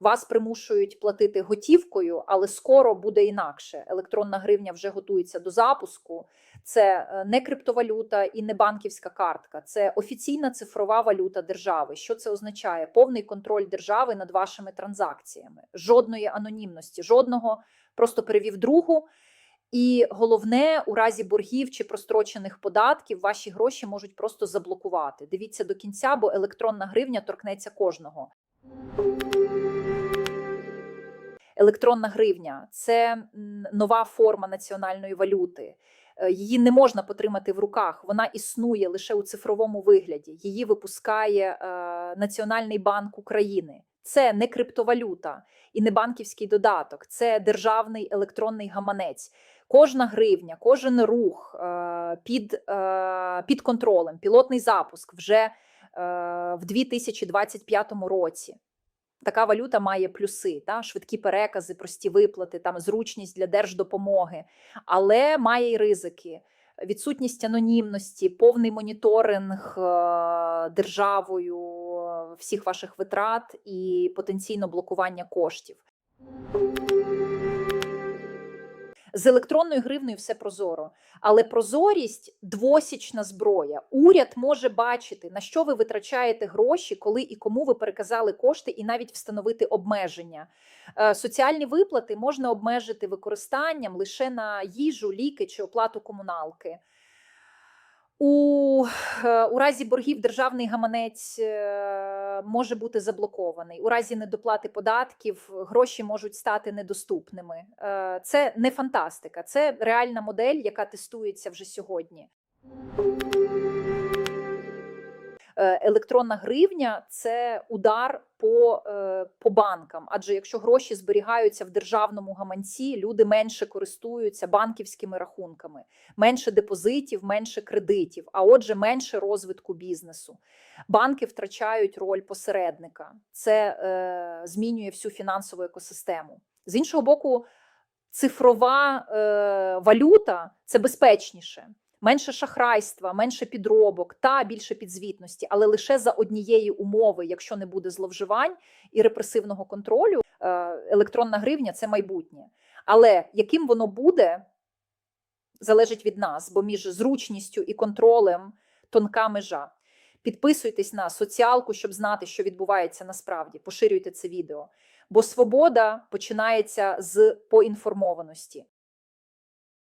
Вас примушують платити готівкою, але скоро буде інакше. Електронна гривня вже готується до запуску. Це е, не криптовалюта і не банківська картка. Це офіційна цифрова валюта держави. Що це означає? Повний контроль держави над вашими транзакціями, жодної анонімності, жодного просто перевів другу. І головне, у разі боргів чи прострочених податків ваші гроші можуть просто заблокувати. Дивіться до кінця, бо електронна гривня торкнеться кожного. Електронна гривня це нова форма національної валюти. Е, Її не можна потримати в руках. Вона існує лише у цифровому вигляді. Її випускає е, Національний банк України. Це не криптовалюта і не банківський додаток, це державний електронний гаманець. Кожна гривня, кожен рух е, під, під контролем, пілотний запуск вже в 2025 році. Така валюта має плюси, та, швидкі перекази, прості виплати, там, зручність для держдопомоги, але має й ризики. Відсутність анонімності, повний моніторинг е, державою е, всіх ваших витрат і потенційно блокування коштів. З електронною гривнею все прозоро, але прозорість двосічна зброя. Уряд може бачити, на що ви витрачаєте гроші, коли і кому ви переказали кошти, і навіть встановити обмеження. Е, Соціальні виплати можна обмежити використанням лише на їжу, ліки чи оплату комуналки. У, е, у разі боргів державний гаманець е, може бути заблокований. У разі недоплати податків гроші можуть стати недоступними. Е, Це не фантастика, це реальна модель, яка тестується вже сьогодні. Е, Електронна гривня це удар по, е, по банкам. Адже якщо гроші зберігаються в державному гаманці, люди менше користуються банківськими рахунками, менше депозитів, менше кредитів, а отже, менше розвитку бізнесу. Банки втрачають роль посередника. Це е, змінює всю фінансову екосистему. З іншого боку, цифрова е, валюта це безпечніше. Менше шахрайства, менше підробок та більше підзвітності, але лише за однієї умови, якщо не буде зловживань і репресивного контролю, е, електронна гривня це майбутнє. Але яким воно буде, залежить від нас, бо між зручністю і контролем тонка межа. Підписуйтесь на соціалку, щоб знати, що відбувається насправді. Поширюйте це відео. Бо свобода починається з поінформованості.